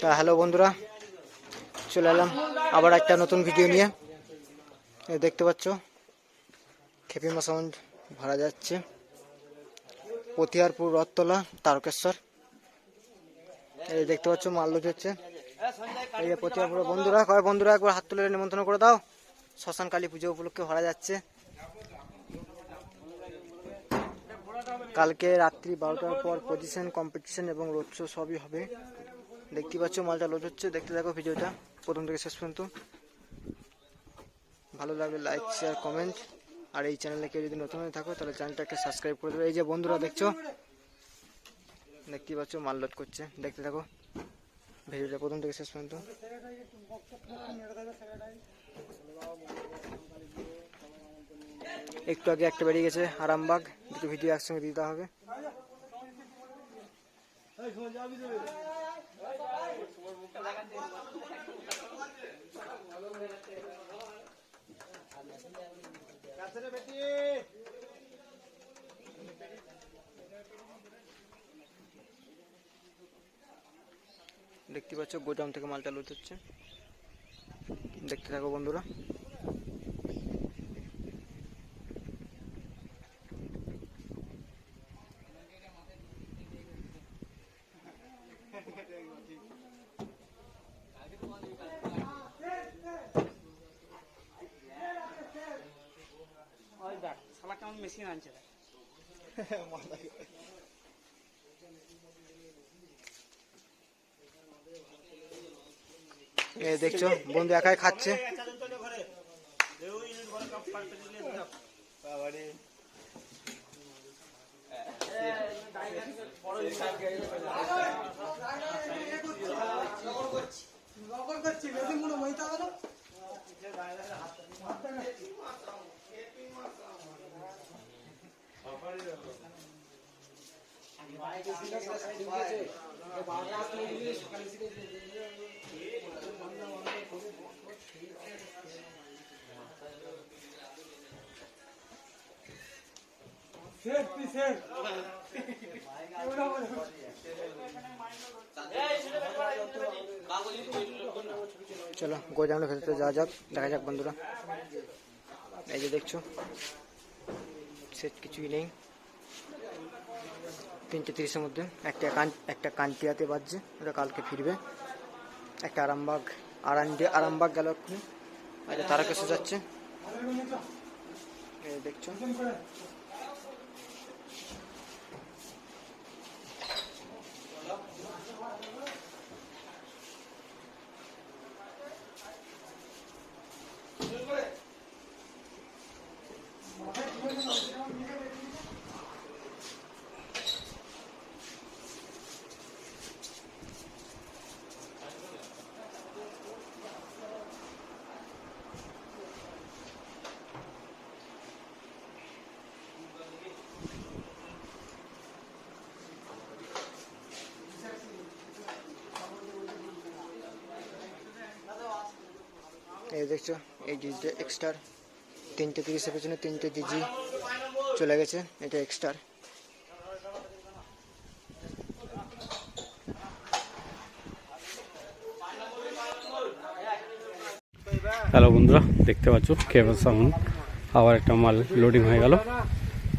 তা হ্যালো বন্ধুরা, চলে এলাম আবার একটা নতুন ভিডিও নিয়ে। দেখতে পাচ্ছ খেপিমা সাউন্ড ভাড়া যাচ্ছে। পথিয়ারপুর রথতলা, তারকেশ্বর। এই দেখতে পাচ্ছ মাল্য হচ্ছে। এই যে পথিয়ারপুর বন্ধুরা, কয় বন্ধুরা, একবার হাত তুলে নিমন্ত্রণ করে দাও। শ্মশান কালী পুজো উপলক্ষে ভাড়া যাচ্ছে। কালকে রাত্রি বারোটার পর পজিশন কম্পিটিশন এবং রোড শো সবই হবে। দেখতে পাচ্ছ, মালটা লোড হচ্ছে। দেখতে থাকো ভিডিওটা। প্রথম থেকে শেষ পর্যন্ত। ভালো লাগলে লাইক শেয়ার কমেন্ট আর এই চ্যানেলে কেউ যদি নতুন হয়ে থাকো, তাহলে চ্যানেলটাকে সাবস্ক্রাইব করে দেবে। এই যে বন্ধুরা, দেখছ? দেখতে পাচ্ছ, মাল লোড করছে। দেখতে থাকো। ভিডিওটা প্রথম থেকে শেষ পর্যন্ত। একটু আগে একটা বেরিয়ে গেছে, আরামবাগ। দুটো ভিডিও একসঙ্গে দিতে হবে। দেখতে পাচ্ছ, গোদাম থেকে মালটা লুট হচ্ছে। দেখতে থাকো বন্ধুরা। মেশিন আনছে। দেখ। দেখছ বন্ধু একাই খাচ্ছে। চলো গোদামের ভেতরে যাওয়া যাক দেখা যাক বন্ধুরা এই যে দেখছো সেট কিছুই নেই তিনটে তিরিশের মধ্যে। একটা কান, একটা কান্তিয়াতে বাজছে, ওটা কালকে ফিরবে। একটা আরামবাগ আরামডে আরামবাগ গেল এক্ষুনি তারা তারাকেশ্বর যাচ্ছে। দেখছ। দেখছ। এই ডিজিটা এক্সট্রার তিনটে তিরিশের পেছনে তিনটে ডিজি চলে গেছে। এটা এক্সট্রার হ্যালো বন্ধুরা, দেখতে পাচ্ছ কেবল সাউন্ড আবার একটা মাল লোডিং হয়ে গেল।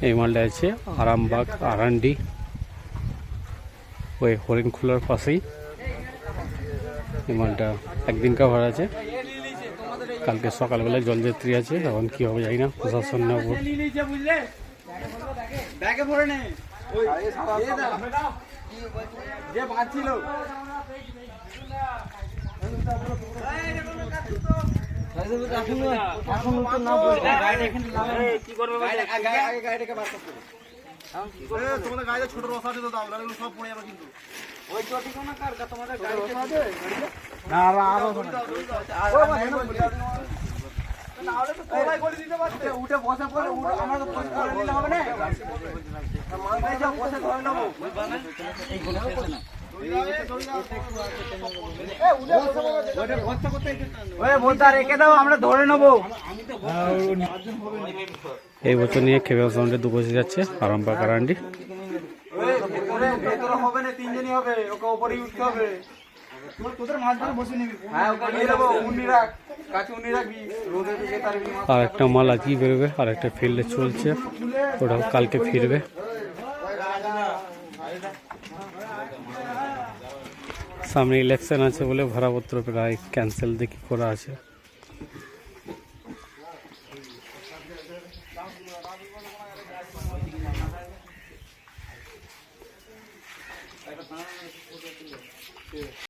এই মালটা আছে আরামবাগ আরান্ডি ওই হরিণ খোলার পাশেই। এই মালটা একদিন কাভার আছে। কালকে সকালবেলায় জলযাত্রী আছে এখন কী হবে জানি না প্রশাসন না বোর্ড ব্যাগে ভরে নে। ওই দিয়ে দাও। যে বাঁধছিল তোমাদের গাড়িতে ছোট রস আছে তো দাও সব পড়ে যাবে কিন্তু না আরও নাহলে তো তোলাই করে দিতে পারতে। উঠে বসে পড়ে উঠে আমরা তো বসে করে নিলে হবে না? মালটাই যাও বসে ধরে নেব। ওই বলতা রেখে দাও আমরা ধরে নেব। এই বছর নিয়ে কেবল সাউন্ডে দু বসে যাচ্ছে ভেতরে ভেতরে হবে না তিনজনই হবে ওকে ওপরেই উঠতে হবে। তোদের মাছ ধরে বসে নিবি হ্যাঁ ওকে নিয়ে যাব উন্নি রাখ কাছে উন্নি রাখবি রোদে তো যেতে পারবি না। আর একটা মাল আজকেই বেরোবে আর একটা ফিল্ডে চলছে ওটাও কালকে ফিরবে সামনে ইলেকশন আছে বলে ভাড়াপত্র প্রায় ক্যান্সেল দেখি করা আছে